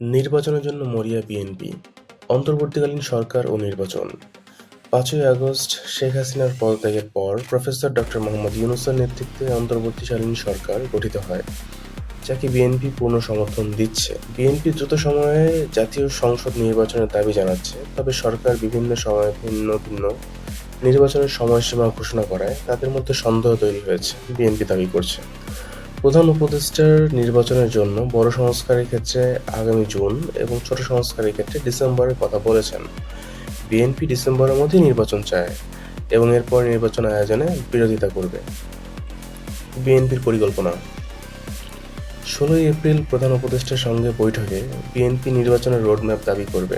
নির্বাচনের জন্য মরিয়া বিএনপি, অন্তর্বর্তীকালীন সরকার ও নির্বাচন। পাঁচই আগস্ট শেখ হাসিনার পদত্যাগের পর প্রফেসর ডক্টর মোহাম্মদ ইউনুসের নেতৃত্বে অন্তর্বর্তীকালীন সরকার গঠিত হয়, যাকে বিএনপি পূর্ণ সমর্থন দিচ্ছে। বিএনপি দ্রুত সময়ে জাতীয় সংসদ নির্বাচনের দাবি জানাচ্ছে, তবে সরকার বিভিন্ন সময়ে ভিন্ন ভিন্ন নির্বাচনের সময়সীমা ঘোষণা করায় তাদের মধ্যে সন্দেহ তৈরি হয়েছে, বিএনপি দাবি করছে। প্রধান উপদেষ্টার নির্বাচনের জন্য বড় সংস্কারের ক্ষেত্রে আগামী জুন এবং ছোট সংস্কারের ক্ষেত্রে ডিসেম্বরের কথা বলেছেন। বিএনপি ডিসেম্বরের মধ্যেই নির্বাচন চায় এবং এরপর নির্বাচন আয়োজনে বিরোধিতা করবে। বিএনপির পরিকল্পনা। ষোলোই এপ্রিল প্রধান উপদেষ্টার সঙ্গে বৈঠকে বিএনপি নির্বাচনের রোডম্যাপ দাবি করবে।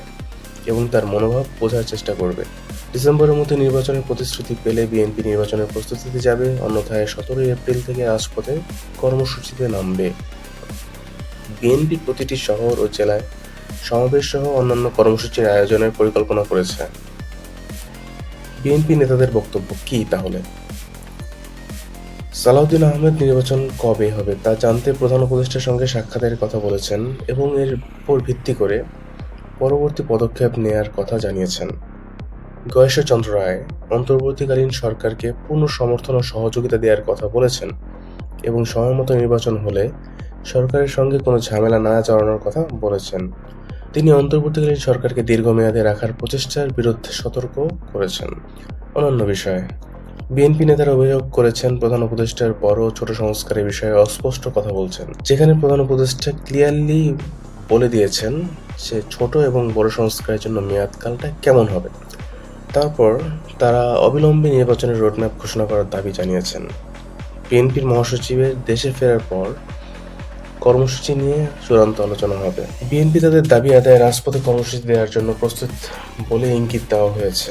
এবং তার মনোভাব বোঝার চেষ্টা করবে। ডিসেম্বরের মধ্যে নির্বাচনের প্রতিশ্রুতি পেলে বিএনপি নির্বাচনের প্রস্তুতিতে যাবে। অন্যথায় সতেরোই এপ্রিল থেকে রাজপথে কর্মসূচিতে নামবে। বিএনপি প্রতিটি শহর ও জেলায় সমাবেশ সহ অন্যান্য কর্মসূচির আয়োজনের পরিকল্পনা করেছে। বিএনপি নেতাদের বক্তব্য কি তাহলে? সালাউদ্দিন আহমেদ নির্বাচন কবে হবে তা জানতে প্রধান উপদেষ্টার সঙ্গে সাক্ষাতের কথা বলেছেন এবং এর উপর ভিত্তি করে পরবর্তী পদক্ষেপ নেয়ার কথা জানিয়েছেন। গয়েশ্বরচন্দ্র রায় অন্তর্বর্তীকালীন সরকারকে পূর্ণ সমর্থন ও সহযোগিতা দেওয়ার কথা বলেছেন এবং সময়মতো নির্বাচন হলে সরকারের সঙ্গে কোনো ঝামেলা না জড়ানোর কথা বলেছেন। তিনি অন্তর্বর্তীকালীন সরকারকে দীর্ঘমেয়াদে রাখার প্রচেষ্টার বিরুদ্ধে সতর্ক করেছেন। অন্যান্য বিষয়ে, বিএনপি নেতারা অভিযোগ করেছেন প্রধান উপদেষ্টার বড় ছোট সংস্কারের বিষয়ে অস্পষ্ট কথা বলছেন, যেখানে প্রধান উপদেষ্টা ক্লিয়ারলি বলে দিয়েছেন যে ছোট এবং বড় সংস্কারের জন্য মেয়াদকালটা কেমন হবে। তারপর তারা অবিলম্বে নির্বাচনের রোডম্যাপ ঘোষণা করার দাবি জানিয়েছেন। বিএনপির মহাসচিবের দেশে ফেরার পর কর্মসূচি নিয়ে চূড়ান্ত আলোচনা হবে। বিএনপি তাদের দাবি আদায় রাজপথে কর্মসূচি দেওয়ার জন্য প্রস্তুত বলে ইঙ্গিত দেওয়া হয়েছে।